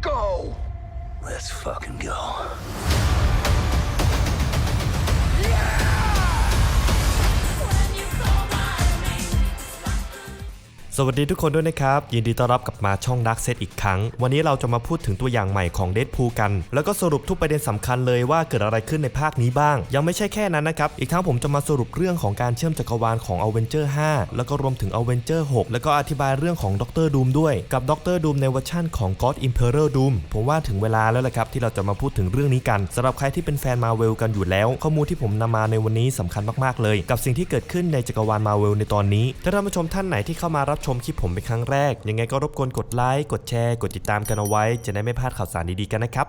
Go! Let's fucking go. สวัสดีทุกคนด้วยนะครับ ยินดีต้อนรับกลับมาช่อง Dark Set อีกครั้ง วันนี้เราจะมาพูดถึงตัวอย่างใหม่ของ Deadpool กัน แล้วก็สรุปทุกประเด็นสำคัญเลยว่าเกิดอะไรขึ้นในภาคนี้บ้าง ยังไม่ใช่แค่นั้นนะครับ อีกทั้งผมจะมาสรุปเรื่องของการเชื่อมจักรวาลของ Avenger 5แล้วก็รวมถึง Avenger 6แล้วก็อธิบายเรื่องของ Doctor Doom ด้วยกับ Doctor Doom ในเวอร์ชั่นของ God Emperor Doom ผมว่าถึงเวลาแล้วแหละครับที่เราจะมาพูดถึงเรื่องนี้กันสำหรับใครที่เป็นแฟนมาเวลกันอยู่แล้ว ข้อมูลที่ผมนำมาในวันนี้สำคัญมากๆเลย กับสิ่งที่เกิดขึ้นในจักรวาลมาเวลในตอนนี้ถ้าท่านผู้ชมท่านไหนที่เข้ามารับชมคลิปผมเป็นครั้งแรก ยังไงก็รบกวนกดไลค์ กดแชร์ กดติดตามกันเอาไว้ จะได้ไม่พลาดข่าวสารดีๆกันนะครับ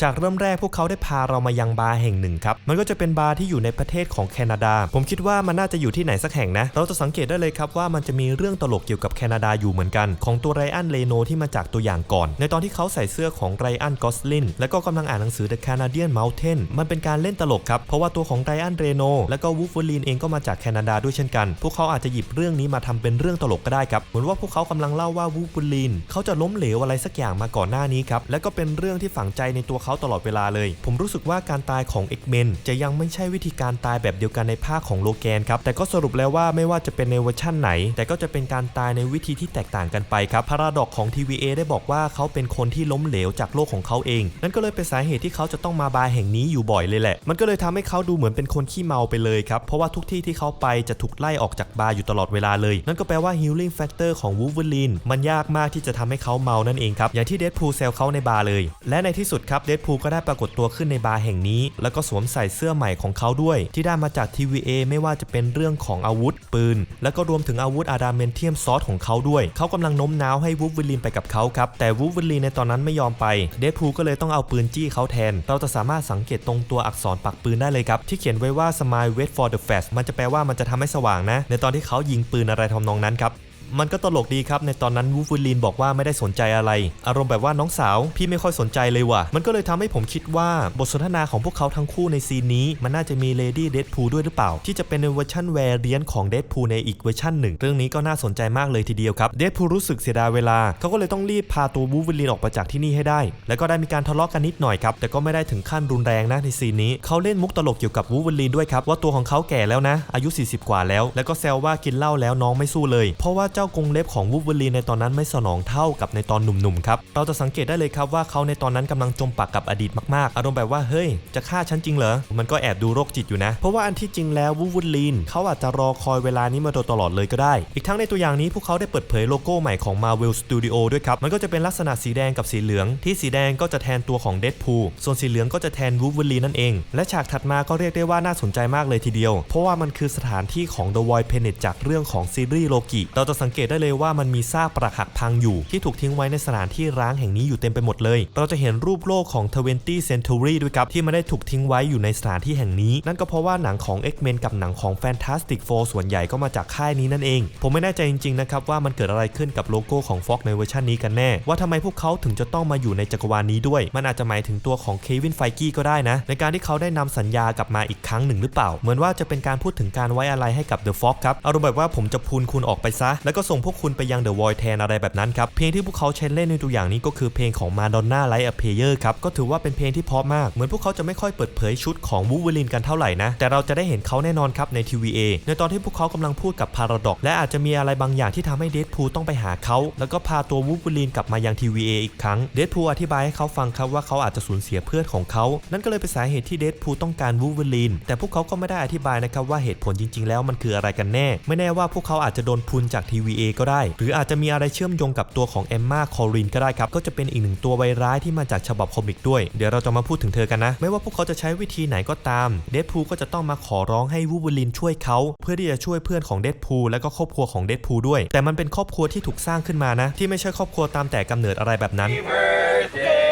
ฉากเริ่มแรกพวกเขาได้พาเรามายังบาร์แห่งหนึ่งครับ มันก็จะเป็นบาร์ที่อยู่ในประเทศของแคนาดา ผมคิดว่ามันน่าจะอยู่ที่ไหนสักแห่งนะ เราจะสังเกตได้เลยครับว่ามันจะมีเรื่องตลกเกี่ยวกับแคนาดาอยู่เหมือนกัน ของตัวไรอันเลโนที่มาจากตัวอย่างก่อน ในตอนที่เขาใส่เสื้อของไรอันกอสลินแล้วก็กำลังอ่านหนังสือ The Canadian Mountain มันเป็นการเล่นตลกครับ เพราะว่าตัวของไรอันเรโนแล้วก็วูฟเวอรีนเองก็มาจากแคนาดาด้วยเช่นกัน พวกเขาอาจจะหยิบเรื่องนี้มาทำเป็นเรื่องตลกก็ได้ครับเหมือนว่าพวกเขากำลังเล่าว่าวูฟเวอรีนเขาจะล้มเหลวอะไรสักอย่างมาก่อนหน้านี้ครับและก็เป็นเรื่องที่ฝังใจในตัวเขาตลอดเวลาเลย ผมรู้สึกว่าการตายของ X-Men จะยังไม่ใช่วิธีการตายแบบเดียวกันในภาคของโลแกนครับ แต่ก็สรุปแล้วว่าไม่ว่าจะเป็นในเวอร์ชั่นไหน แต่ก็จะเป็นการตายในวิธีที่แตกต่างกันไปครับพาราดอกของ TVA ได้บอกว่าเขาเป็นคนที่ล้มเหลวจากโลกของเขาเอง นั่นก็เลยเป็นสาเหตุที่เขาจะต้องมาบาร์แห่งนี้อยู่บ่อยเลยแหละ มันก็เลยทำให้เขาดูเหมือนเป็นคนขี้เมาไปเลยครับ เพราะว่าทุกที่ที่เขาไปจะถูกไล่ออกจากบาร์อยู่ตลอดเวลาเลย นั่นก็แปลว่า healing factor ของ Wolverine มันยากมากที่จะทำให้เขาเมานั่นเองครับ อย่างที่เดดพูลแซวเขาในบาร์เลย และในที่สุดครับเดดพูลก็ได้ปรากฏตัวขึ้นในบาร์แห่งนี้ แล้วก็สวมใส่เสื้อใหม่ของเขาด้วย ที่ได้มาจาก TVA ไม่ว่าจะเป็นเรื่องของอาวุธปืน แล้วก็รวมถึงอาวุธอะดามเมนเทียมซอสของเขาด้วย เขากำลังโน้มน้าวให้วูฟเวอรีนไปกับเขาครับ แต่วูฟเวอรีนในตอนนั้นไม่ยอมไป เดดพูลก็เลยต้องเอาปืนจี้เขาแทน เราจะสามารถสังเกตตรงตัวอักษรปักปืนได้เลยครับ ที่เขียนไว้ว่า smile wait for the flash มันจะแปลว่ามันจะทำให้สว่างนะ ในตอนที่เขายิงปืนอะไรทำนองนั้นครับ มันก็ตลกดีครับในตอนนั้นวูฟูลินบอกว่าไม่ได้สนใจอะไร อารมณ์แบบว่าน้องสาวพี่ไม่ค่อยสนใจเลยว่ะ มันก็เลยทำให้ผมคิดว่าบทสนทนาของพวกเขาทั้งคู่ในซีนนี้ มันน่าจะมีเลดี้เดดพูด้วยหรือเปล่า ที่จะเป็นในเวอร์ชันแวร์เรียนของเดดพูในอีกเวอร์ชันหนึ่ง เรื่องนี้ก็น่าสนใจมากเลยทีเดียวครับเดดพูรู้สึกเสียดายเวลาเขาก็เลยต้องรีบพาตัววูฟูลินออกไปจากที่นี่ให้ได้ แล้วก็ได้มีการทะเลาะกันนิดหน่อยครับแต่ก็ไม่ได้ถึงขั้นรุนแรงนะในซีนนี้เขาเล่นมุกตลกเกี่ยวกับวูฟูลินด้วยครับว่าตัวของเขาแก่แล้วนะอายุ 40 กว่าแล้ว แล้วก็แซวว่ากินเหล้าแล้วน้องไม่สู้เลย เพราะว่าเจ้ากรงเล็บของวูฟเวอรีนในตอนนั้นไม่สนองเท่ากับในตอนหนุ่มๆครับ เราจะสังเกตได้เลยครับว่าเขาในตอนนั้นกำลังจมปักกับอดีตมากๆ อารมณ์แบบว่าเฮ้ย จะฆ่าฉันจริงเหรอ มันก็แอบดูโรคจิตอยู่นะ เพราะว่าอันที่จริงแล้ววูฟเวอรีนเขาอาจจะรอคอยเวลานี้มาโดยตลอดเลยก็ได้ อีกทั้งในตัวอย่างนี้พวกเขาได้เปิดเผยโลโก้ใหม่ของ Marvel Studio ด้วยครับ มันก็จะเป็นลักษณะสีแดงกับสีเหลือง ที่สีแดงก็จะแทนตัวของเดดพูลส่วนสีเหลืองก็จะแทนวูฟเวอรีนนั่นเอง และฉากถัดมาก็เรียกได้ว่าน่าสนใจมากเลยทีเดียว เพราะว่ามันคือสถานที่ของ The Void Planet จากเรื่องของซีรีส์โลกิเราจะสังงเกตได้เลยว่ามันมีซากปรักหักพังอยู่ ที่ถูกทิ้งไว้ในสถานที่ร้างแห่งนี้อยู่เต็มไปหมดเลย เราจะเห็นรูปโลกของ 20 Century ด้วยครับที่มันได้ถูกทิ้งไว้อยู่ในสถานที่แห่งนี้ นั่นก็เพราะว่าหนังของ X-Men กับหนังของ Fantastic Four ส่วนใหญ่ก็มาจากค่ายนี้นั่นเอง ผมไม่แน่ใจจริงๆนะครับว่ามันเกิดอะไรขึ้นกับโลโก้ของ Fox ในเวอร์ชันนี้กันแน่ ว่าทำไมพวกเขาถึงจะต้องมาอยู่ในจักรวาลนี้ด้วย มันอาจจะหมายถึงตัวของเควินไฟกี้ก็ได้นะ ในการที่เขาได้นำสัญญากลับมาอีกครั้งหนึ่งหรือเปล่า เหมือนว่าจะเป็นการพูดถึงการไว้อะไรให้กับ The Fox ครับอารมณ์แบบว่าผมจะพูนคุณออกไปซะแล้วก็ส่งพวกคุณไปยัง The Void แทนอะไรแบบนั้นครับ เพลงที่พวกเขาใช้เล่นในตัวอย่างนี้ก็คือเพลงของ Madonna Like a Prayer ครับ ก็ถือว่าเป็นเพลงที่เพราะมาก เหมือนพวกเขาจะไม่ค่อยเปิดเผยชุดของวูเวอรีนกันเท่าไหร่นะ แต่เราจะได้เห็นเขาแน่นอนครับใน TVA ในตอนที่พวกเขากำลังพูดกับพาราดอกและอาจจะมีอะไรบางอย่างที่ทำให้เดดพูต้องไปหาเขาแล้วก็พาตัววูเวอรีนกลับมายัง TVA อีกครั้งเดดพูอธิบายให้เขาฟังครับว่าเขาอาจจะสูญเสียเพื่อนของเขา นั่นก็เลยเป็นสาเหตุที่เดดพูต้องการวูเวอรีนแต่พวกเขาก็ไม่ได้อธิบายนะครับว่าเหตุผลจริง ๆ แล้วมันคืออะไรกันแน่ ไม่แน่ว่าพวกเขาอาจจะโดนพุนจาก TVA ก็ได้ หรืออาจจะมีอะไรเชื่อมโยงกับตัวของเอมมาคอรินก็ได้ครับ ก็จะเป็นอีกหนึ่งตัวไวร้ายที่มาจากฉบับคอมิกด้วย เดี๋ยวเราจะมาพูดถึงเธอกันนะ ไม่ว่าพวกเขาจะใช้วิธีไหนก็ตาม เดดพูลก็จะต้องมาขอร้องให้วูบูลินช่วยเขา เพื่อที่จะช่วยเพื่อนของเดดพูลและก็ครอบครัวของเดดพูลด้วย แต่มันเป็นครอบครัวที่ถูกสร้างขึ้นมานะ ที่ไม่ใช่ครอบครัวตามแต่กำเนิดอะไรแบบนั้น birthday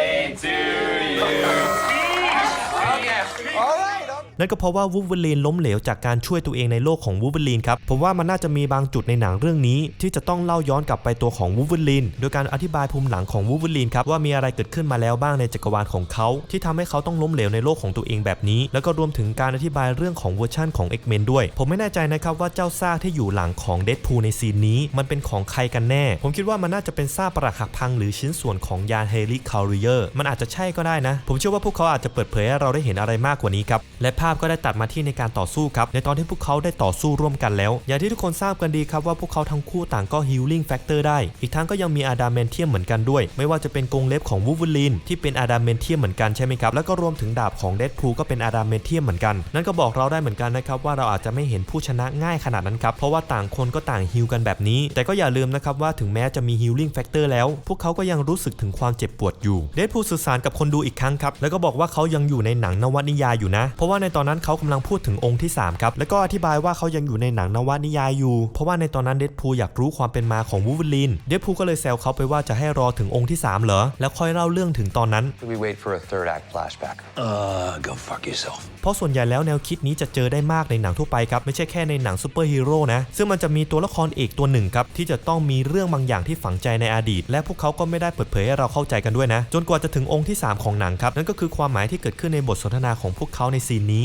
นั่นก็เพราะว่าวู l เวอรีนล้มเหลวจากการช่วยตัวเองในโลกของวู l เวอรีนครับผมว่ามันน่าจะมีบางจุดในหนังเรื่องนี้ ที่จะต้องเล่าย้อนกลับไปตัวของวู l เวอรีนโดยการอธิบายภูมิหลังของวู l เวอรีนครับว่ามีอะไรเกิดขึ้นมาแล้วบ้างในจักรวาลของเขาที่ทำให้เขาต้องล้มเหลวในโลกของตัวเองแบบนี้ แล้วก็รวมถึงการอธิบายเรื่องของเวอร์ชั่นของ X-Men ด้วย ผมไม่แน่ใจนะครับว่าเจ้าซากที่อยู่หลังของเด p พูในซีนนี้ มันเป็นของใครกันแน่ ผมคิดว่ามันน่าจะเป็นซากปรักหักพังหรือชิ้นส่วนของยานเฮลิคาริเออร์มันอาจจะใช่ก็ได้นะ ผมเชื่อว่าพวกเขาอาจจะเปิดเผยให้เราได้เห็นอะไรมากกว่านี้ครับและภาพก็ได้ตัดมาที่ในการต่อสู้ครับในตอนที่พวกเขาได้ต่อสู้ร่วมกันแล้ว อย่างที่ทุกคนทราบกันดีครับว่าพวกเขาทั้งคู่ต่างก็ healing factor ได้ อีกทั้งก็ยังมีอะดามเมนเทียมเหมือนกันด้วย ไม่ว่าจะเป็นกรงเล็บของวู l เวอรีนที่เป็นอะดามเมนเทียมเหมือนกันใช่ไหมครับแล้วก็รวมถึงดาบของเด p พูก็เป็นอะดามเมนเทียมเหมือนกัน นั่นก็บอกเราได้เหมือนกันนะครับว่าเราอาจจะไม่เห็นผู้ชนะง่ายขนาดนั้นครับเพราะว่าต่างคนก็ต่างฮิลกันแบบนี้ แต่ก็อย่าลืมนะครับว่าถึงแม้จะมี healing factor แล้ว พวกเขาก็ยังรู้สึกถึงความเจ็บปวดอยู่เด p พูสื่อสารกับคนดูอีกครั้งครับแล้วก็บอกว่าเขายังอยู่ในหนังนวนิยายอยู่นะ เพราะว่าในตอนนั้นเขากำลังพูดถึงองค์ที่ 3 ครับ แล้วก็อธิบายว่าเขายังอยู่ในหนังนวนิยายอยู่ เพราะว่าในตอนนั้นเด p พูอยากรู้ความเป็นมาของวู l เวอรีนเด p พูก็เลยแซวเขาไปว่าจะให้รอถึงองค์ที่ 3 เหรอ แล้วค่อยเล่าเรื่องถึงตอนนั้น We wait for a third act flashback. Uh, go fuck yourself. เพราะส่วนใหญ่แล้วแนวคิดนี้จะเจอได้มากในหนังทั่วไปครับ ไม่ใช่แค่ในหนังซูเปอร์ฮีโร่นะ ซึ่งมันจะมีตัวละครเอกตัวหนึ่งครับ ที่จะต้องมีเรื่องบางอย่างที่ฝังใจในอดีต และพวกเขาก็ไม่ได้เปิดเผยให้เราเข้าใจกันด้วยนะ จนกว่าจะถึงองค์ที่ 3 ของหนังครับ นั่นก็คือความหมายที่เกิดขึ้นในบทสนทนาของพวกเขาในซีนนี้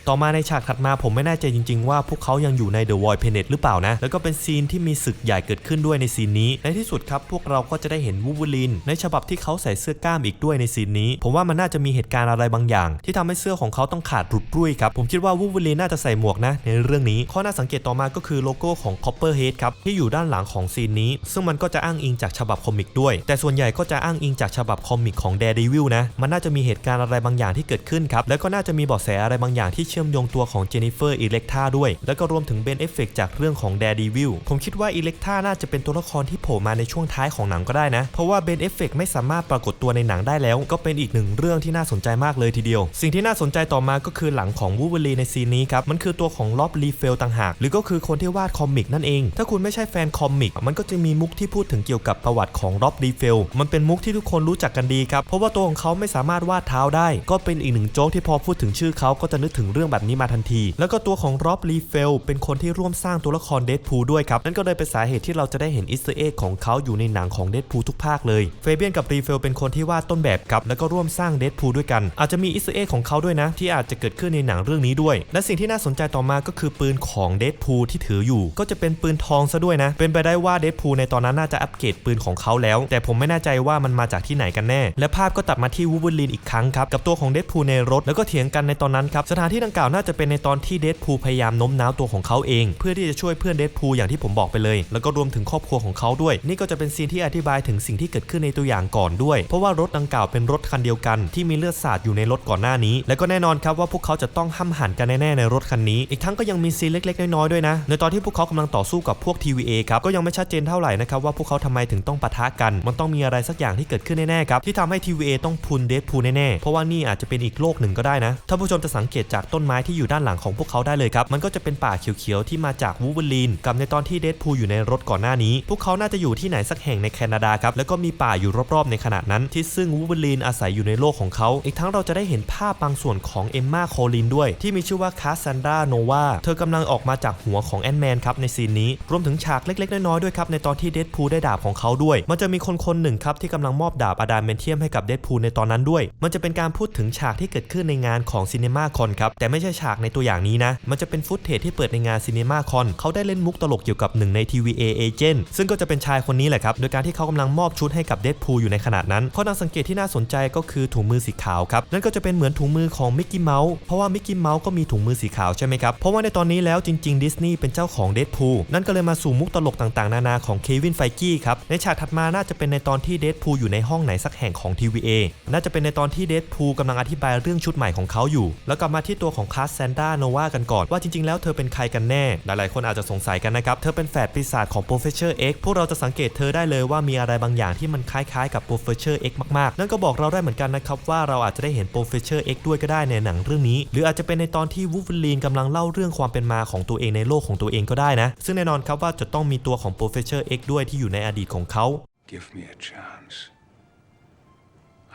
ต่อมาในฉากถัดมาผมไม่แน่ใจจริง ๆ ว่าพวกเขายังอยู่ใน The Void Planet หรือเปล่านะ แล้วก็เป็นซีนที่มีศึกใหญ่เกิดขึ้นด้วยในซีนนี้ ในที่สุดครับพวกเราก็จะได้เห็นวู l เวอรีนในฉบับที่เขาใส่เสื้อกล้ามอีกด้วยในซีนนี้ ผมว่ามันน่าจะมีเหตุการณ์อะไรบางอย่าง ที่ทำให้เสื้อของเขาต้องขาดหลุดรุ่ยครับผมคิดว่าวู l เวอรีนน่าจะใส่หมวกนะ ในเรื่องนี้ข้อน่าสังเกตต่อมาก็คือโลโก้ของ Copperhead ครับที่อยู่ด้านหลังของซีนนี้ ซึ่งมันก็จะอ้างอิงจากฉบับคอมิกด้วย แต่ส่วนใหญ่ก็จะอ้างอิงจากฉบับคอมิกของ Daredevil นะมันน่าจะมีเหตุการณ์อะไรบางอย่างที่เกิดขึ้นครับแล้วก็น่าจะมีเบาะแสอะไรบางอย่างที่เชื่อมโยงตัวของเจนนิเฟอร์อิเล็กทาด้วย แล้วก็รวมถึงเบนเอฟเฟกจากเรื่องของ Daredevil ผมคิดว่าอิเล็กทาน่าจะเป็นตัวละครที่โผล่มาในช่วงท้ายของหนังก็ได้นะ เพราะว่าเบนเอฟเฟกไม่สามารถปรากฏตัวในหนังได้แล้ว ก็เป็นอีกหนึ่งเรื่องที่น่าสนใจมากเลยทีเดียว สิ่งที่น่าสนใจต่อมาก็คือหลังของวูเวอรีในซีนนี้ครับมันคือตัวของล็อบลีเฟลต่างหาก หรือก็คือคนที่วาดคอมิกนั่นเอง ถ้าคุณไม่ใช่แฟนคอมิกมันก็จะมีมุกที่พูดถึงเกี่ยวกับประวัติของล็อบลีเฟลมันเป็นมุกที่ทุกคนรู้จักกันดีครับเพราะว่าตัวของเขาไม่สามารถวาดเท้าได้ ก็เป็นอีกหนึ่งโจ๊กที่พอพูดถึงชื่อเขาก็จะนึกถึงเรื่องื่องแบบนี้มาทันที แล้วก็ตัวของล็อบลีเฟลเป็นคนที่ร่วมสร้างตัวละครเดดพูลด้วยครับ นั่นก็เลยเป็นสาเหตุที่เราจะได้เห็นอิสเอ็กของเขาอยู่ในหนังของเดดพูลทุกภาคเลย เฟเบียนกับรีเฟลเป็นคนที่วาดต้นแบบครับ แล้วก็ร่วมสร้างเดดพูลด้วยกัน อาจจะมีอิสเอ็กของเขาด้วยนะ ที่อาจจะเกิดขึ้นในหนังเรื่องนี้ด้วย และสิ่งที่น่าสนใจต่อมาก็คือปืนของเดดพูลที่ถืออยู่ ก็จะเป็นปืนทองซะด้วยนะ เป็นไปได้ว่าเดดพูลในตอนนั้นน่าจะอัปเกรดปืนของเขาแล้ว แต่ผมไม่แน่ใจว่ามันมาจากที่ไหนกันแน่ และภาพก็ตัดมาที่วูเวอรีนอีกครั้งครับกับตัวของเดดพูลในรถแล้วก็เถียงกันในตอนนั้นครับสถานที่ดังกล่าวน่าจะเป็นในตอนที่เดดพูพยายามโน้มน้าวตัวของเขาเอง เพื่อที่จะช่วยเพื่อนเดดพูอย่างที่ผมบอกไปเลย แล้วก็รวมถึงครอบครัวของเขาด้วย นี่ก็จะเป็นซีนที่อธิบายถึงสิ่งที่เกิดขึ้นในตัวอย่างก่อนด้วย เพราะว่ารถดังกล่าวเป็นรถคันเดียวกัน ที่มีเลือดสาดอยู่ในรถก่อนหน้านี้ และก็แน่นอนครับว่าพวกเขาจะต้องห้ำหันกันแน่ๆในรถคันนี้ อีกทั้งก็ยังมีซีนเล็ก ๆ น้อยๆด้วยนะในตอนที่พวกเขากำลังต่อสู้กับพวก TVA ครับก็ยังไม่ชัดเจนเท่าไหร่นะครับว่าพวกเขาทำไมถึงต้องปะทะกัน มันต้องมีอะไรสักอย่างที่เกิดขึ้นแน่ๆครับที่ทำให้ TVA ต้องพุนเดดพูแน่ๆเพราะว่านี่อาจจะเป็นอีกโลกหนึ่งก็ได้นะถ้าผู้ชมจะสังเกตจากต้นไม้ที่อยู่ด้านหลังของพวกเขาได้เลยครับ มันก็จะเป็นป่าเขียวๆที่มาจากวูเวอรีนกับในตอนที่เดดพูอยู่ในรถก่อนหน้านี้ พวกเขาน่าจะอยู่ที่ไหนสักแห่งในแคนาดาครับ แล้วก็มีป่าอยู่รอบๆในขณะนั้นที่ซึ่งวูเวอรีนอาศัยอยู่ในโลกของเขา อีกทั้งเราจะได้เห็นภาพบางส่วนของเอมมาโคลินด้วย ที่มีชื่อว่าคาซันดราโนวา เธอกำลังออกมาจากหัวของแอนแมนครับในซีนนี้ รวมถึงฉากเล็กๆน้อยๆด้วยครับในตอนที่เดดพูได้ดาบของเขาด้วย มันจะมีคนคนหนึ่งครับที่กำลังมอบดาบอดามเมนเทียมให้กับเดดพูในตอนนั้นด้วย มันจะเป็นการพูดถึงฉากที่เกิดขึ้นในงานของซีเนมาคอนครับแต่ไม่ใช่ฉากในตัวอย่างนี้นะ มันจะเป็นฟุตเทจที่เปิดในงานซีเนมาคอนเขาได้เล่นมุกตลกเกี่ยวกับหนึ่งใน TVA เอเจนต์ซึ่งก็จะเป็นชายคนนี้แหละครับ โดยการที่เขากำลังมอบชุดให้กับเดดพูอยู่ในขณะนั้นข้อน่าสังเกตที่น่าสนใจก็คือถุงมือสีขาวครับ นั่นก็จะเป็นเหมือนถุงมือของมิกกี้เมาส์เพราะว่ามิกกี้เมาส์ก็มีถุงมือสีขาวใช่ไหมครับ เพราะว่าในตอนนี้แล้วจริงๆดิสนีย์เป็นเจ้าของเดดพูนั่นก็เลยมาสู่มุกตลกต่างๆ นานาของเควินไฟกี้ครับ ในฉากถัดมาน่าจะเป็นในตอนที่เดดพูอยู่ในห้องไหนสักแห่งของ TVA น่าจะเป็นในตอนที่เดดพูกำลังอธิบายเรื่องชุดใหม่ของเขาอยู่ แล้วกลับมาที่ตัวของของคาสแซนดราโนวากันก่อนว่าจริงๆ แล้วเธอเป็นใครกันแน่ หลายๆ คนอาจจะสงสัยกันนะครับ เธอเป็นแฝดปีศาจของ Professor X พวกเราจะสังเกตเธอได้เลยว่ามีอะไรบางอย่างที่มันคล้ายๆ กับ Professor X มากๆ นั่นก็บอกเราได้เหมือนกันนะครับว่าเราอาจจะได้เห็น Professor X ด้วยก็ได้ในหนังเรื่องนี้ หรืออาจจะเป็นในตอนที่วูฟเวอรีนกำลังเล่าเรื่องความเป็นมาของตัวเองในโลกของตัวเองก็ได้นะ ซึ่งแน่นอนครับว่าจะต้องมีตัวของ Professor X ด้วยที่อยู่ในอดีตของเขา Give me a chance.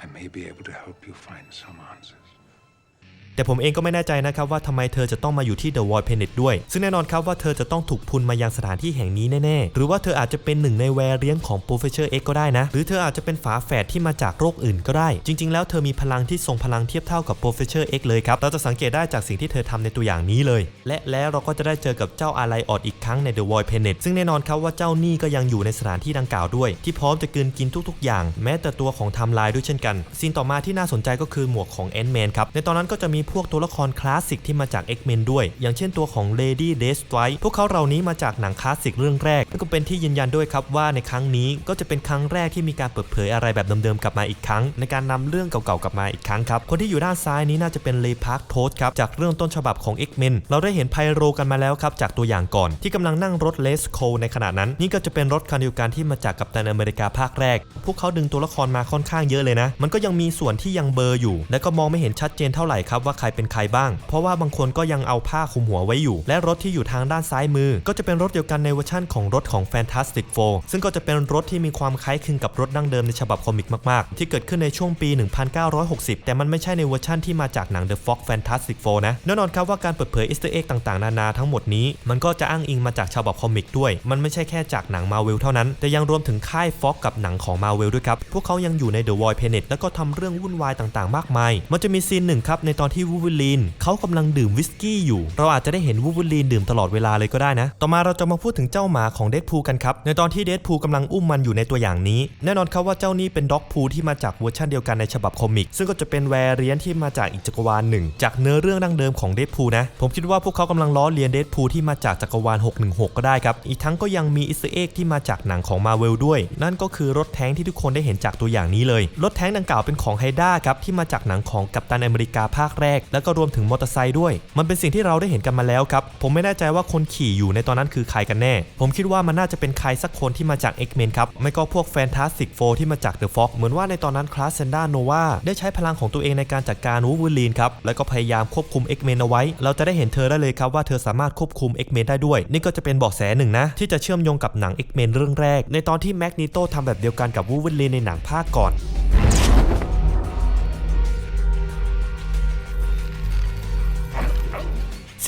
I may be able to help you find some answers. แต่ผมเองก็ไม่แน่ใจนะครับว่าทำไมเธอจะต้องมาอยู่ที่ The Void Planet ด้วย ซึ่งแน่นอนครับว่าเธอจะต้องถูกพุนมายังสถานที่แห่งนี้แน่ๆ หรือว่าเธออาจจะเป็นหนึ่งในแวร์เรียนของ Professor X ก็ได้นะ หรือเธออาจจะเป็นฝาแฝดที่มาจากโรคอื่นก็ได้ จริง ๆ แล้วเธอมีพลังที่ทรงพลังเทียบเท่ากับ Professor X เลยครับ เราจะสังเกตได้จากสิ่งที่เธอทำในตัวอย่างนี้เลย และแล้วเราก็จะได้เจอกับเจ้าอาไลออดอีกครั้งใน The Void Planet ซึ่งแน่นอนครับว่าเจ้านี่ก็ยังอยู่ในสถานที่ดังกล่าวด้วย ที่พร้อมจะกลืนกินทุก ๆ อย่าง แม้แต่ตัวของไทม์ไลน์ด้วยเช่นกันซีนต่อมาที่น่าสนใจก็คือหมวกของแอนแมนครับในตอนนั้นก็จะมีพวกตัวละครคลาสสิกที่มาจาก X-Men ด้วย อย่างเช่นตัวของ Lady Deathstrike พวกเขาเหล่านี้มาจากหนังคลาสสิกเรื่องแรกนั่ก็เป็นที่ยืนยันด้วยครับว่าในครั้งนี้ก็จะเป็นครั้งแรกที่มีการเปิดเผยอะไรแบบเดิมๆกลับมาอีกครั้ง ในการนำเรื่องเก่าๆกลับมาอีกครั้งครับคนที่อยู่ด้านซ้ายนี้น่าจะเป็นเลพาร์คโทสครับจากเรื่องต้นฉบับของ X-Men เราได้เห็นไพโรกันมาแล้วครับจากตัวอย่างก่อน ที่กำลังนั่งรถเลสโคในขณะนั้น นี่ก็จะเป็นรถคันเดียวกันที่มาจากกัปตันอเมริกาภาคแรก พวกเขาดึงตัวละครมาค่อนข้างเยอะเลยนะ มันก็ยังมีส่วนที่ยังเบลออยู่ และก็มองไม่เห็นชัดเจนเท่าไหร่ครับว่าใครเป็นใครบ้าง เพราะว่าบางคนก็ยังเอาผ้าคลุมหัวไว้อยู่ และรถที่อยู่ทางด้านซ้ายมือ ก็จะเป็นรถเดียวกันในเวอร์ชั่นของรถของ Fantastic Four ซึ่งก็จะเป็นรถที่มีความคล้ายคลึงกับรถดั้งเดิมในฉบับคอมิกมากๆ ที่เกิดขึ้นในช่วงปี 1960 แต่มันไม่ใช่ในเวอร์ชั่นที่มาจากหนัง The Fox Fantastic Four นะแน่นอนครับว่าการเปิดเผยอีสตอร์เอ็กต่างๆ นานาทั้งหมดนี้ มันก็จะอ้างอิงมาจากฉบับคอมิกด้วย มันไม่ใช่แค่จากหนังมาเวลเท่านั้น แต่ยังรวมถึงค่ายฟ็อกกับหนังของมาเวลด้วยครับ พวกเขายังอยู่ใน The Void Planet แล้วก็ทำเรื่องวุ่นวายต่างๆ มากมาย มันจะมีซีนหนึ่งครับในตอนที่วูวูลีนเขากำลังดื่มวิสกี้อยู่ เราอาจจะได้เห็นวูวูลีนดื่มตลอดเวลาเลยก็ได้นะ ต่อมาเราจะมาพูดถึงเจ้าหมาของเดดพูกันครับ ในตอนที่เดดพูกำลังอุ้มมันอยู่ในตัวอย่างนี้ แน่นอนครับว่าเจ้านี่เป็นด็อกพูที่มาจากเวอร์ชันเดียวกันในฉบับคอมิก ซึ่งก็จะเป็นแวรเรียนที่มาจากอีกจักรวาลหนึ่ง จากเนื้อเรื่องดั้งเดิมของเดดพูนะ ผมคิดว่าพวกเขากำลังล้อเลียนเดดพูที่มาจากจักรวาล 616 ก็ได้ครับ อีกทั้งก็ยังมีอิสเอ็กที่มาจากหนังของมาเวลด้วย นั่นก็คือรถแท้งที่ทุกคนได้เห็นจากตัวอย่างนี้เลย รถแท้งดังกล่าวเป็นของไฮด้าครับที่มาจากหนังของกัปตันอเมริกาภาคแรกแล้วก็รวมถึงมอเตอร์ไซค์ด้วย มันเป็นสิ่งที่เราได้เห็นกันมาแล้วครับ ผมไม่แน่ใจว่าคนขี่อยู่ในตอนนั้นคือใครกันแน่ ผมคิดว่ามันน่าจะเป็นใครสักคนที่มาจาก X-Men ครับ ไม่ก็พวก Fantastic Four ที่มาจาก The Fox เหมือนว่าในตอนนั้นคลาสเซนด้าโนวาได้ใช้พลังของตัวเองในการจัดการวูวูลีนครับ แล้วก็พยายามควบคุม X-Men เอาไว้ เราจะได้เห็นเธอได้เลยครับว่าเธอสามารถควบคุม X-Men ได้ด้วย นี่ก็จะเป็นบาะแสหนึ่งนะที่จะเชื่อมโยงกับหนัง X-Men เรื่องแรก ในตอนที่แมกนีโตทำแบบเดียวกันกับวูวูลีนในหนังภาคก่อน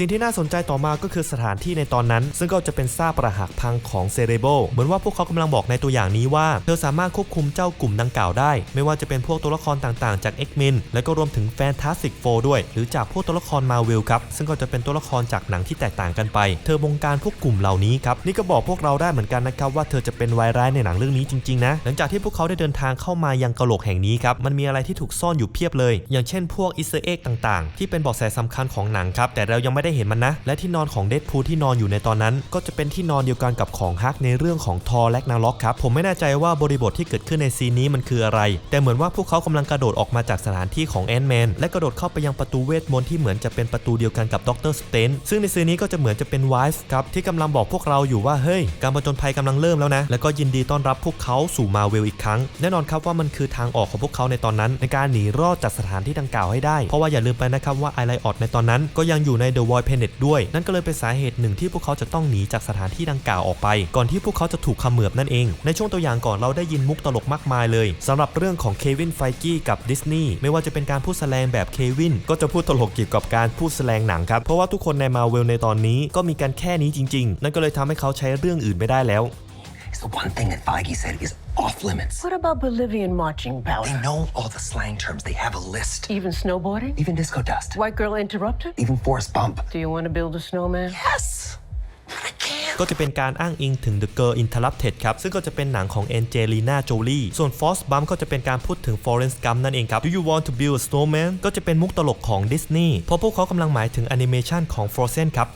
สิ่งที่น่าสนใจต่อมาก็คือสถานที่ในตอนนั้น ซึ่งก็จะเป็นซากปรักหักพังของเซเรโบเหมือนว่าพวกเขากำลังบอกในตัวอย่างนี้ว่า เธอสามารถควบคุมเจ้ากลุ่มดังกล่าวได้ ไม่ว่าจะเป็นพวกตัวละครต่างๆจาก X-Men และก็รวมถึง Fantastic Four ด้วย หรือจากพวกตัวละครมาเวลครับ ซึ่งก็จะเป็นตัวละครจากหนังที่แตกต่างกันไป เธอบงการพวกกลุ่มเหล่านี้ครับ นี่ก็บอกพวกเราได้เหมือนกันนะครับว่าเธอจะเป็นวายร้ายในหนังเรื่องนี้จริงๆนะ หลังจากที่พวกเขาได้เดินทางเข้ามายังกะโหลกแห่งนี้ครับ มันมีอะไรที่ถูกซ่อนอยู่เพียบเลย อย่างเช่น พวกอิสเอ็กต่าง ๆ ที่เป็นเบาะแสสำคัญของหนังครับ แต่เรายังไม่ได้เห็นมันนะ และที่นอนของเดดพูลที่นอนอยู่ในตอนนั้น ก็จะเป็นที่นอนเดียวกันกับของฮักในเรื่องของทอและนาล็อกครับผมไม่แน่ใจว่าบริบทที่เกิดขึ้นในซีนนี้มันคืออะไร แต่เหมือนว่าพวกเขากำลังกระโดดออกมาจากสถานที่ของแอนแมนและกระโดดเข้าไปยังประตูเวทมนต์ที่เหมือนจะเป็นประตูเดียวกันกับด็อกเตอร์สเตนซึ่งในซีนนี้ก็จะเหมือนจะเป็นไวฟ์ครับที่กำลังบอกพวกเราอยู่ว่าเฮ้ยการประจนภัยกำลังเริ่มแล้วนะ แล้วก็ยินดีต้อนรับพวกเขาสู่มาเวลอีกครั้ง แน่นอนครับว่ามันคือทางออกของพวกเขาในตอนนั้น ในการหนีรอดจากสถานที่ดังกล่าวให้ได้เพราะว่าอย่าลืมไปนะครับว่าไอไลออดในตอนนั้นก็ยังอยู่ใน The Void Planet ด้วย นั่นก็เลยเป็นสาเหตุหนึ่งที่พวกเขาจะต้องหนีจากสถานที่ดังกล่าวออกไป ก่อนที่พวกเขาจะถูกขมือบนั่นเอง ในช่วงตัวอย่างก่อนเราได้ยินมุกตลกมากมายเลยสำหรับเรื่องของเควินไฟกี้กับดิสนีย์ไม่ว่าจะเป็นการพูดแสดงแบบเควินก็จะพูดตลกเกี่ยวกับการพูดแสดงหนังครับเพราะว่าทุกคนในมาเวลในตอนนี้ก็มีกันแค่นี้จริง ๆ นั่นก็เลยทำให้เขาใช้เรื่องอื่นไม่ได้แล้ว It's the one thing that Feige said is off limits. What about Bolivian marching They powder? know all the slang terms. They have a list. Even snowboarding? Even disco dust. White girl interrupted? Even Forrest Bump. Do you want to build a snowman? Yes. I can't. ก็จะเป็นการอ้างอิงถึง The Girl Interrupted ครับ ซึ่งก็จะเป็นหนังของ Angelina Jolie ส่วน Force Bump ก็จะเป็นการพูดถึง Forrest Gump นั่นเองครับ Do you want to build a snowman ก็จะเป็นมุกตลกของ Disney เพราะพวกเขากำลังหมายถึงแอนิเมชันของ Frozen ครับ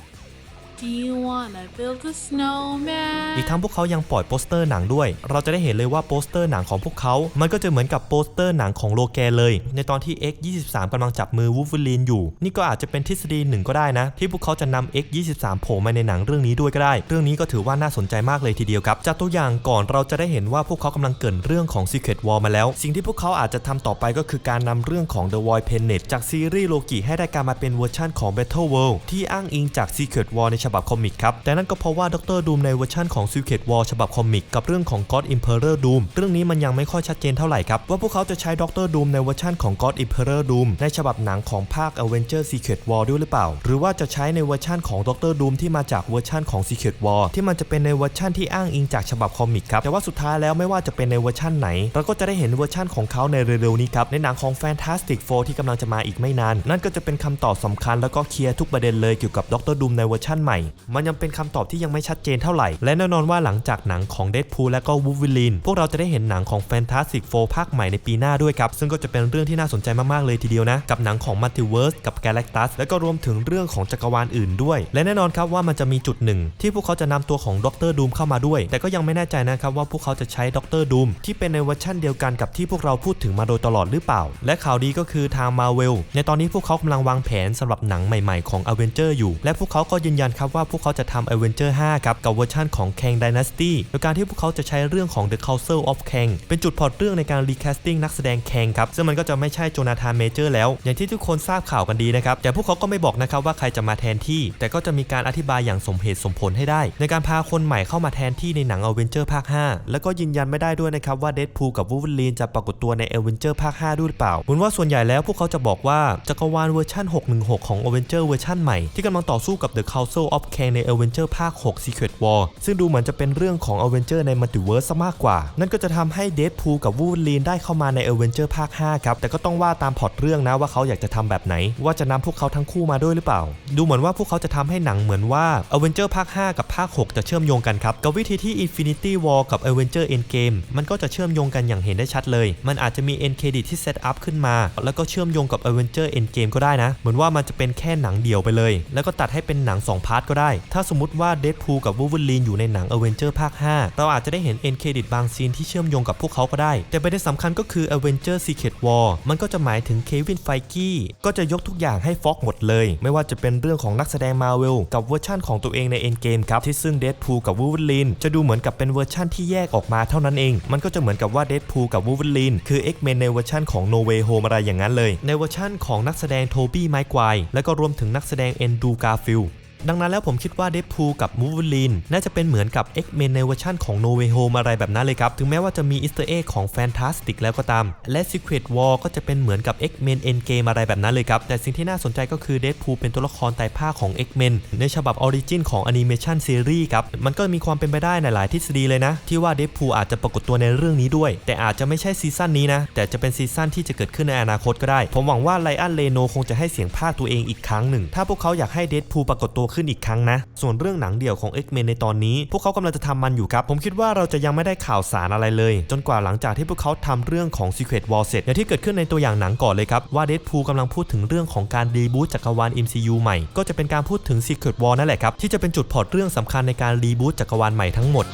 Do you wanna build a snowman? อีกทั้งพวกเขายังปล่อยโปสเตอร์หนังด้วย เราจะได้เห็นเลยว่าโปสเตอร์หนังของพวกเขา มันก็จะเหมือนกับโปสเตอร์หนังของโลแกนเลย ในตอนที่ X23 กำลังจับมือวูฟเวอรีนอยู่ นี่ก็อาจจะเป็นทฤษฎีหนึ่งก็ได้นะ ที่พวกเขาจะนำ X23 โผล่มาในหนังเรื่องนี้ด้วยก็ได้ เรื่องนี้ก็ถือว่าน่าสนใจมากเลยทีเดียวครับ จากตัวอย่างก่อนเราจะได้เห็นว่าพวกเขากำลังเกรินเรื่องของ Secret War มาแล้ว สิ่งที่พวกเขาอาจจะทำต่อไปก็คือการนำเรื่องของ The Void Planet จากซีรีส์โลกิให้ได้การมาเป็นเวอร์ชั่นของ Battle World ที่อ้างอิงจาก Secret War ในฉบับคอมิกครับ แต่นั่นก็เพราะว่าดรดูมในเวอร์ชันของ Secret War ฉบับคอมิกกับเรื่องของ God Emperor Doom เรื่องนี้มันยังไม่ค่อยชัดเจนเท่าไหร่ครับ ว่าพวกเขาจะใช้ดรดูมในเวอร์ชันของ God Emperor Doom ในฉบับหนังของภาค Avenger Secret War ด้วยหรือเปล่า หรือว่าจะใช้ในเวอร์ชันของดรดูมที่มาจากเวอร์ชันของ Secret War ที่มันจะเป็นในเวอร์ชันที่อ้างอิงจากฉบับคอมิกครับ แต่ว่าสุดท้ายแล้วไม่ว่าจะเป็นในเวอร์ชันไหน เราก็จะได้เห็นเวอร์ชันของเขาในเร็วๆนี้ครับ ในหนังของ Fantastic Four ที่กำลังจะมาอีกไม่นาน นั่นก็จะเป็นคำตอบสำคัญแล้วก็เคลียร์ทุกประเด็นเลยเกี่ยวกับดรดูมในเวอร์ชันใหม่มันยังเป็นคำตอบที่ยังไม่ชัดเจนเท่าไหร่ และแน่นอนว่าหลังจากหนังของ Deadpool และก็ Wolverine พวกเราจะได้เห็นหนังของ Fantastic Four ภาคใหม่ในปีหน้าด้วยครับ ซึ่งก็จะเป็นเรื่องที่น่าสนใจมากๆเลยทีเดียวนะ กับหนังของ Multiverse กับ Galactus แล้วก็รวมถึงเรื่องของจักรวาลอื่นด้วย และแน่นอนครับว่ามันจะมีจุดหนึ่งที่พวกเขาจะนำตัวของดรดูมเข้ามาด้วย แต่ก็ยังไม่แน่ใจนะครับว่าพวกเขาจะใช้ดรดูมที่เป็นในเวอร์ชันเดียวกันกับที่พวกเราพูดถึงมาโดยตลอดหรือเปล่า และข่าวดีก็คือทาง Marvel ในตอนนี้พวกเขากำลังวางแผนสำหรับหนังใหม่ๆของ Avenger อยู่และพวกเขาก็ยืนยันครับว่าพวกเขาจะทำ Avenger 5 ครับกับเวอร์ชันของ Kang Dynasty โดยการที่พวกเขาจะใช้เรื่องของ The Council of Kang เป็นจุดพล็อตเรื่องในการ recasting นักแสดง Kang ครับซึ่งมันก็จะไม่ใช่โจนาธานเมเจอร์แล้ว อย่างที่ทุกคนทราบข่าวกันดีนะครับแต่พวกเขาก็ไม่บอกนะครับว่าใครจะมาแทนที่ แต่ก็จะมีการอธิบายอย่างสมเหตุสมผลให้ได้ ในการพาคนใหม่เข้ามาแทนที่ในหนัง Avenger ภาค 5 แล้วก็ยืนยันไม่ได้ด้วยนะครับว่า Deadpool กับ Wolverine จะปรากฏตัวใน Avenger ภาค 5 ด้วยหรือเปล่าเหมือนว่าส่วนใหญ่แล้วพวกเขาจะบอกว่าจักรวาลเวอร์ชัน616 ของ Avenger เวอร์ชันใหม่ที่กำลังต่อสู้กับ The Council of Kang ใน Avenger ภาค 6 Secret War ซึ่งดูเหมือนจะเป็นเรื่องของ Avenger ใน Multiverse ซะมากกว่า นั่นก็จะทำให้ Deadpool กับ Wolverine ได้เข้ามาใน Avenger ภาค 5 ครับ แต่ก็ต้องว่าตามพอตเรื่องนะว่าเขาอยากจะทำแบบไหน ว่าจะนำพวกเขาทั้งคู่มาด้วยหรือเปล่า ดูเหมือนว่าพวกเขาจะทำให้หนังเหมือนว่า Avenger ภาค 5 กับภาค 6 จะเชื่อมโยงกันครับกับวิธีที่ Infinity War กับ Avenger Endgame มันก็จะเชื่อมโยงกันอย่างเห็นได้ชัดเลย มันอาจจะมี End Credit ที่เซตอัพขึ้นมา แล้วก็เชื่อมโยงกับ Avenger Endgame ก็ได้นะ เหมือนว่ามันจะเป็นแค่หนังเดี่ยวไปเลย แล้วก็ตัดให้เป็นหนัง 2 พาร์ทก็ได้ ถ้าสมมติว่า Deadpool กับ Wolverine อยู่ในหนัง Avenger ภาค 5 เราอาจจะได้เห็น End Credit บางซีนที่เชื่อมโยงกับพวกเขาก็ได้ แต่ประเด็นสำคัญก็คือ Avenger Secret War มันก็จะหมายถึงเควินไฟกี้ก็จะยกทุกอย่างให้ฟ็อกหมดเลย ไม่ว่าจะเป็นเรื่องของนักแสดงมาเวลกับเวอร์ชั่นของตัวเองใน Endgame ครับที่ซึ่ง Deadpool กับ Wolverine จะดูเหมือนกับเป็นเวอร์ชั่นที่แยกออกมาเท่านั้นเอง มันก็จะเหมือนกับว่า Deadpool กับ Wolverine คือ X-Men ในเวอร์ชั่นของ No Way Home อะไรอย่างนั้นเลย ในเวอร์ชั่นของนักแสดงโทบี้ไมค์ไกวและก็รวมถึงนักแสดงเอนดูกาฟิล ดังนั้นแล้วผมคิดว่า Deadpool กับ Wolverine น่าจะเป็นเหมือนกับ X-Men ในเวอร์ชั่นของ No Way Home อะไรแบบนั้นเลยครับ ถึงแม้ว่าจะมี Easter egg ของ Fantastic แล้วก็ตาม และ Secret War ก็จะเป็นเหมือนกับ X-Men Endgame อะไรแบบนั้นเลยครับ แต่สิ่งที่น่าสนใจก็คือ Deadpool เป็นตัวละครไต่ภาคของ X-Men ในฉบับ Origin ของ Animation Series ครับ มันก็มีความเป็นไปได้ในหลายทฤษฎีเลยนะ ที่ว่า Deadpool อาจจะปรากฏตัวในเรื่องนี้ด้วย แต่อาจจะไม่ใช่ซีซั่นนี้นะ แต่จะเป็นซีซั่นที่จะเกิดขึ้นในอนาคตก็ได้ ผมหวังว่าไลอันเลโนคงจะให้เสียงภาคตัวเองอีกครั้งหนึ่ง ถ้าพวกเขาอยากให้ Deadpool ปรากฏตัวขึ้นอีกครั้งนะ ส่วนเรื่องหนังเดี่ยวของ X-Men ในตอนนี้ พวกเขากำลังจะทำมันอยู่ครับ ผมคิดว่าเราจะยังไม่ได้ข่าวสารอะไรเลย จนกว่าหลังจากที่พวกเขาทำเรื่องของ Secret War เสร็จอย่างที่เกิดขึ้นในตัวอย่างหนังก่อนเลยครับ ว่าเดดพูลกำลังพูดถึงเรื่องของการรีบูตจักรวาล MCU ใหม่ ก็จะเป็นการพูดถึง Secret War นั่นแหละครับที่จะเป็นจุดพอร์ตเรื่องสำคัญในการรีบูตจักรวาลใหม่ทั้งหมด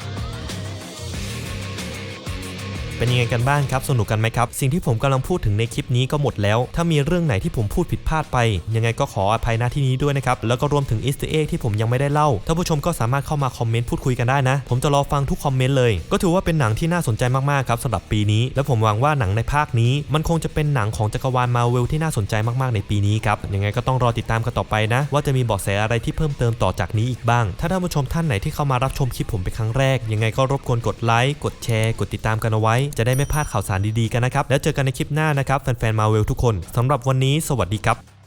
เป็นยังไงกันบ้างครับ สนุกกันไหมครับ สิ่งที่ผมกำลังพูดถึงในคลิปนี้ก็หมดแล้ว ถ้ามีเรื่องไหนที่ผมพูดผิดพลาดไป ยังไงก็ขออภัยหน้าที่นี้ด้วยนะครับ แล้วก็รวมถึงอีสต์เอ็กที่ผมยังไม่ได้เล่า ท่านผู้ชมก็สามารถเข้ามาคอมเมนต์พูดคุยกันได้นะ ผมจะรอฟังทุกคอมเมนต์เลย ก็ถือว่าเป็นหนังที่น่าสนใจมากๆครับสำหรับปีนี้ และผมหวังว่าหนังในภาคนี้ มันคงจะเป็นหนังของจักรวาลมาเวลที่น่าสนใจมากๆในปีนี้ครับ ยังไงก็ต้องรอติดตามกันต่อไปนะ ว่าจะมีเบาะแสอะไรที่เพิ่มเติมต่อจากนี้อีกบ้าง ถ้าท่านผู้ชมท่านไหนที่เข้ามารับชมคลิปผมเป็นครั้งแรก ยังไงก็รบกวนกดไลค์ กดแชร์ กดติดตามกันเอาไว้จะได้ไม่พลาดข่าวสารดีๆกันนะครับ แล้วเจอกันในคลิปหน้านะครับแฟนๆมาเวลทุกคนสำหรับวันนี้สวัสดีครับ